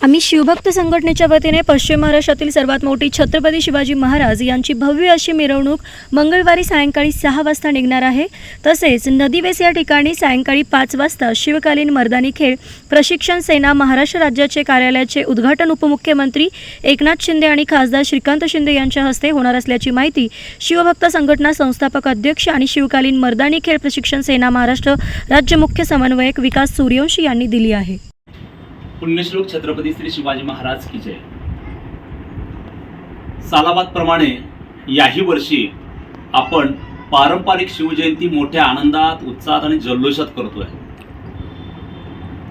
आम्ही शिवभक्त संघटनेच्या वतीने पश्चिम महाराष्ट्रातील सर्वात मोठी छत्रपती शिवाजी महाराज यांची भव्य अशी मिरवणूक मंगळवारी सायंकाळी सहा वाजता निघणार आहे. तसेच नदीवेस या ठिकाणी सायंकाळी पाच वाजता शिवकालीन मर्दानी खेळ प्रशिक्षण सेना महाराष्ट्र राज्याचे कार्यालयाचे उद्घाटन उपमुख्यमंत्री एकनाथ शिंदे आणि खासदार श्रीकांत शिंदे यांच्या हस्ते होणार असल्याची माहिती शिवभक्त संघटना संस्थापक अध्यक्ष आणि शिवकालीन मर्दानी खेळ प्रशिक्षण सेना महाराष्ट्र राज्य मुख्य समन्वयक विकास सूर्यवंशी यांनी दिली आहे. पुण्यश्लोक छत्रपती श्री शिवाजी महाराज की जय. सालाबाद प्रमाणे याही वर्षी आपण पारंपरिक शिवजयंती मोठ्या आनंदात उत्साहात आणि जल्लोषात करतोय.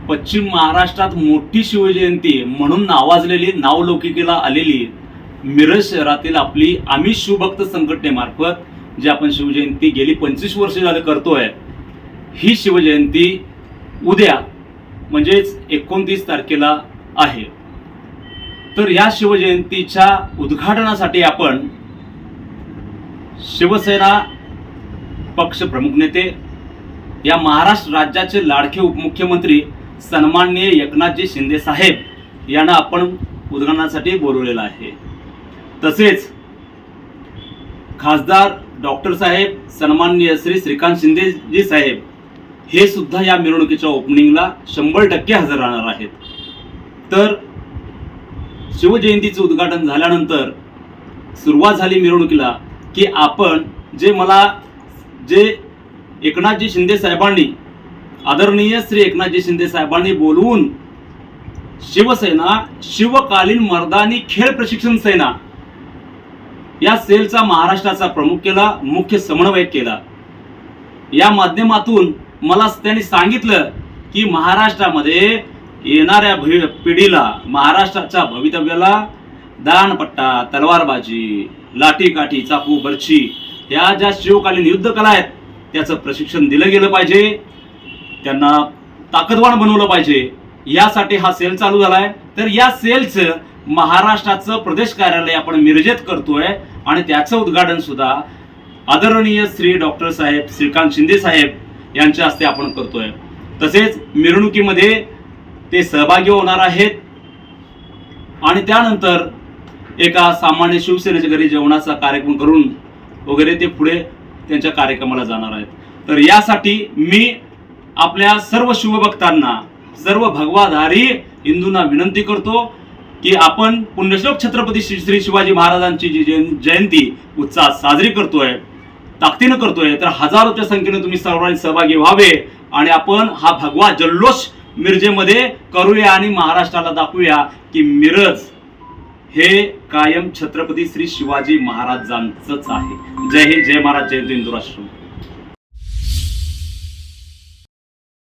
पश्चिम महाराष्ट्रात मोठी शिवजयंती म्हणून नावाजलेली नावलौकिकेला आलेली मिरज शहरातील आपली आम्ही शिवभक्त संघटनेमार्फत जे आपण शिवजयंती गेली पंचवीस वर्ष झाले करतोय ही शिवजयंती उद्या म्हणजेच एकोणतीस तारखेला आहे. तर या शिवजयंतीच्या उद्घाटनासाठी आपण शिवसेना पक्ष प्रमुख नेते या महाराष्ट्र राज्याचे लाडके उपमुख्यमंत्री सन्माननीय एकनाथजी शिंदे साहेब यांना आपण उद्घाटनासाठी बोलवलेलं आहे. तसेच खासदार डॉक्टर साहेब सन्माननीय श्री श्रीकांत शिंदेजी साहेब हे सुद्धा या मिरवणुकीच्या ओपनिंगला शंभर टक्के हजर राहणार आहेत. तर शिवजयंतीचं उद्घाटन झाल्यानंतर सुरुवात झाली मिरवणुकीला की आपण जे मला जे एकनाथजी शिंदे साहेबांनी आदरणीय श्री एकनाथजी शिंदे साहेबांनी बोलवून शिवसेना शिवकालीन मर्दानी खेळ प्रशिक्षण सेना या सेलचा महाराष्ट्राचा प्रमुख केला मुख्य समन्वयक केला. या माध्यमातून मला त्यांनी सांगितलं की महाराष्ट्रामध्ये येणाऱ्या भि- पिढीला महाराष्ट्राच्या भवितव्याला दानपट्टा तलवारबाजी लाठीकाठी चाकू बर्ची ह्या ज्या शिवकालीन युद्धकला आहेत त्याचं प्रशिक्षण दिलं गेलं पाहिजे. त्यांना ताकदवान बनवलं पाहिजे. यासाठी हा सेल चालू झाला आहे तर या सेलचं महाराष्ट्राचं प्रदेश कार्यालय आपण मिरजेत करतोय आणि त्याचं उद्घाटन सुद्धा आदरणीय श्री डॉक्टर साहेब श्रीकांत शिंदे साहेब यांच्या हस्ते आपण करतोय. तसेच मिरवणुकीमध्ये ते सहभागी होणार आहेत. आणि त्यानंतर एका सामान्य शिवसेनेच्या घरी जेवणाचा कार्यक्रम करून वगैरे ते पुढे त्यांच्या कार्यक्रमाला जाणार आहेत. तर यासाठी मी आपल्या सर्व शिवभक्तांना सर्व भगवाधारी हिंदूंना विनंती करतो की आपण पुण्यश्लोक छत्रपती श्री श्री शिवाजी महाराजांची जी जयंती उत्साहात साजरी करतोय ताकदीनं करतोय तर हजारोच्या संख्येने तुम्ही सर्वांनी सहभागी व्हावे आणि आपण हा भगवा जल्लोष मिरजेमध्ये करूया आणि महाराष्ट्राला दाखवूया की मिरज हे कायम छत्रपती श्री शिवाजी महाराजांचंच आहे. जय हिंद जय महाराज जय हिंद हिंदू राष्ट्र